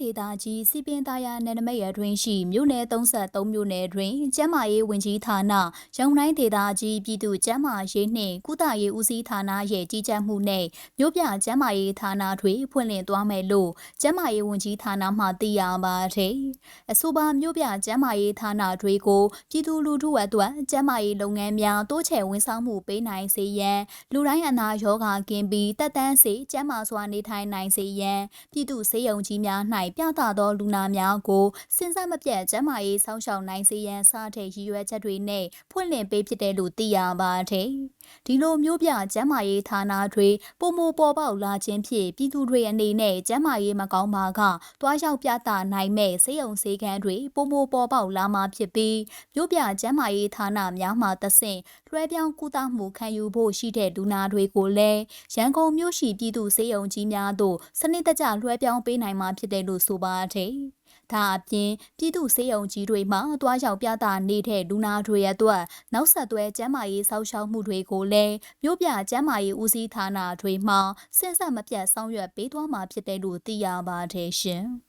ဒေသကြီးစီပင်သားယာနယ်နိမိတ်အတွင်းရှိမြို့နယ်33မြို့နယ်တွင်ကျန်းမာရေးဝင်ကြီးဌာနရန်ကုန်တိုင်းဒေသကြီးပြည်သူ့ကျန်းမာရေးနှင့်ကုသရေးဦးစီးဌာနရဲ့ကြီးကြပ်မှုနဲ့မြို့ပြကျန်းမာရေးဌာနတွေဖွင့်လှစ်သွားမယ်လို့ကျန်းမာရေးဝန်ကြီးဌာနမှသိရပါတယ်။အဆိုပါမြို့ပြကျန်းမာရေးဌာနတွေကိုပြည်သူလူထုအတွက်ကျန်းမာရေးလုပ်ငန်းများတိုးချဲ့ဝန်ဆောင်မှုပေးနိုင်စေရန်လူတိုင်းအနာရောဂါကင်းပြီးတက်တန်းစေကျန်းမာစွာနေထိုင်နိုင်စေရန်ပြည်သူစေယုံကြီးများ၌ပြသသောလူနာများကိုစဉ်ဆက်မပြတ်ကျန်းမာရေးစောင့်ရှောက်နိုင်စေရန်စတဲ့ရည်ရွယ်ချက်တွေနဲ့ဖွင့်လှစ်ပေးဖြစ်တယ်လို့သိရပါတယ်။ ဒီလိုမျိုးပြကျန်းမာရေးဌာနတွေပုံမပေါ်ပေါက်လာခြင်းဖြင့်ပြည်သူတွေအနေနဲ့ကျန်းမာရေးမကောင်းပါကတွားရောက်ပြသနိုင်မဲ့စေယုံစေကန်းတွေပုံမပေါ်ပေါက်လာမှာဖြစ်ပြီးမျိုးပြကျန်းမာရေးဌာနများမှသဆင့်လွှဲပြောင်းကုသမှုခံယူဖို့ရှိတဲ့လူနာတွေကိုလည်းရန်ကုန်မြို့ရှိပြည်သူစေယုံကြီးများသို့စနစ်တကျလွှဲပြောင်းပေးနိုင်မှာဖြစ်တယ်လို့ဆိုပါတယ်။ ဒါအပြင်ပြည်သူစေယုံကြီးတွေမှတွားရောက်ပြသနေတဲ့လူနာတွေအတွက်နောက်ဆက်တွဲကျန်းမာရေးစောင့်ရှောက်မှုတွေကိုလည်းမြို့ပြကျန်းမာရေးဦးစီးဌာနတွေမှစဉ်ဆက်မပြတ်ဆောင်ရွက်ပေးသွားမှာဖြစ်တယ်လို့သိရပါတယ်ရှင်။